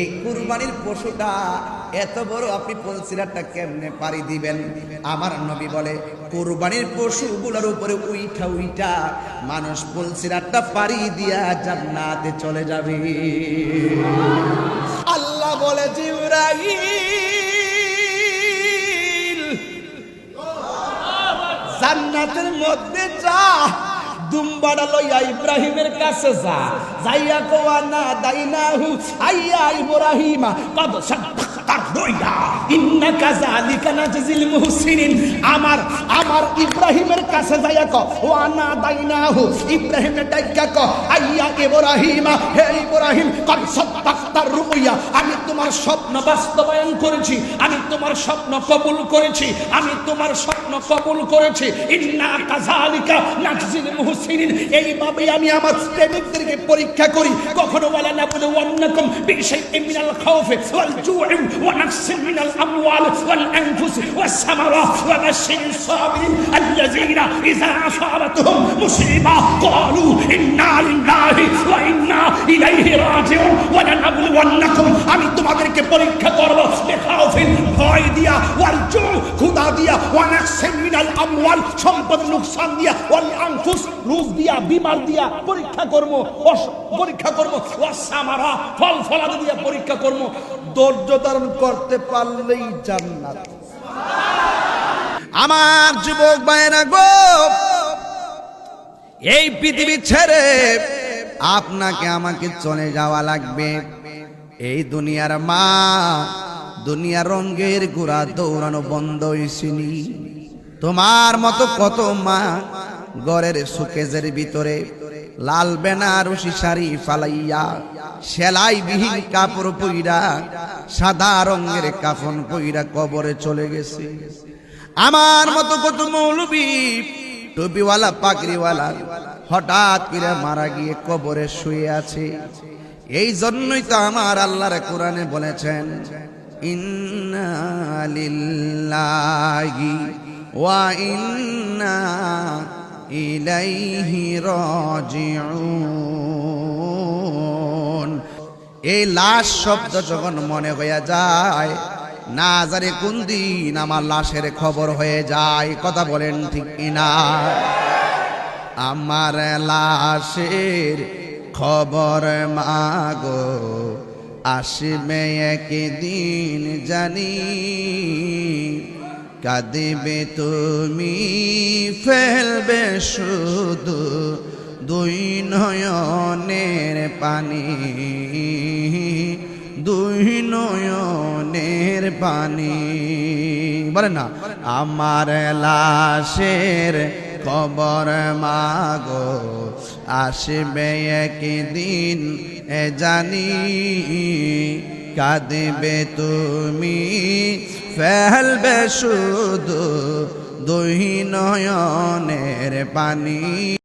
এই কুরবানির পশুটা এত বড়, আপনি পলসিরাটা কেমনে পারি দিবেন? আমার নবী বলে, কুরবানির পশুগুলোর উপরে উইঠা উইঠা মানুষ পলসিরাটা পারি দিয়া জান্নাতে চলে যাবে। আল্লাহ বলে, জিব্রাইল, জান্নাতের মধ্যে যা দুম্বাড়া লইয়া ইব্রাহিমের কাছে যা। যাইয়া কোয়া না দাইনাহু আইয়া ইব্রাহিমা, কদ আমার আমার ইব্রাহিমের কাছে যাইয়া কো ওয়া না দাইনাহু ইব্রাহিমের ডাইকা কো আইয়া ইব্রাহিমা, হে ইব্রাহিম, কদ সাদ্দাকার রুইয়া আমি তোমার স্বপ্ন বাস্তবায়ন করেছি, আমি তোমার স্বপ্ন কবুল করেছি, আমি তোমার স্বপ্ন কবুল করেছি। এইভাবে আমি আমার প্রেমিকদেরকে পরীক্ষা করি। কখনো ওয়ালা নাবুলু ওয়ান্নাকুম বিশাইইন মিনাল খাউফি ওয়াল আমওয়াল ওয়াল আনফুস ওয়াস সাবিরিন আল্লাযীনা ইযা আসাবাতুহুম মুসিবা, ক্বালু ইন্না আমি তোমাদেরকে পরীক্ষা করব। ভয় দিয়া ওয়াল দিয়া ওয়া নাকসিন মিনাল আমওয়াল, সম্পদ নুকসান দিয়া, ওয়াল দিয়া, বিমার দিয়া পরীক্ষা পরীক্ষা ফল ফলাদি দিয়া পরীক্ষা করব। ধৈর্য ধারণ করতে পারলেই জান্নাত। আমার যুবক ভাইরা গো, এই পৃথিবী ছেড়ে আপনাকে আমাকে চলে যাওয়া লাগবে। এই দুনিয়ার মা, দুনিয়ার রঙ্গের গুড়া দৌড়ানো বন্ধ হয়েছিনি তোমার মতো কত মা ঘরের সুকেজের ভিতরে লাল বেনারসি শাড়ি ফালাইয়া, সেলাই বিহীন কাপড় পইরা, সাদা রঙের কাফন পইরা কবরে চলে গেছে। আমার মতো কত মৌলবী টুপিওয়ালা, পাগড়িওয়ালা, হঠাৎ করে মারা গিয়ে কবরে শুয়ে আছে। এই জন্যই তো আমার আল্লাহর কোরআনে বলেছেন ওয়া ইন্না এই লাশ শব্দ যখন মনে হইয়া যায় না জানে কোন দিন আমার লাশের খবর হয়ে যায়, কথা বলেন ঠিক কিনা? আমার লাশের খবর মাগো, আসবে একদিন জানি। কাঁদিবে তুমি, ফেলবে শুধু দুই নয়নের পানি। পানি বলে না? আমার লাশের খবর মাগো, আসবে একদিন এ জানি। কাঁদবে তুমি, ফেলবে শুধু দুই নয়নের পানি।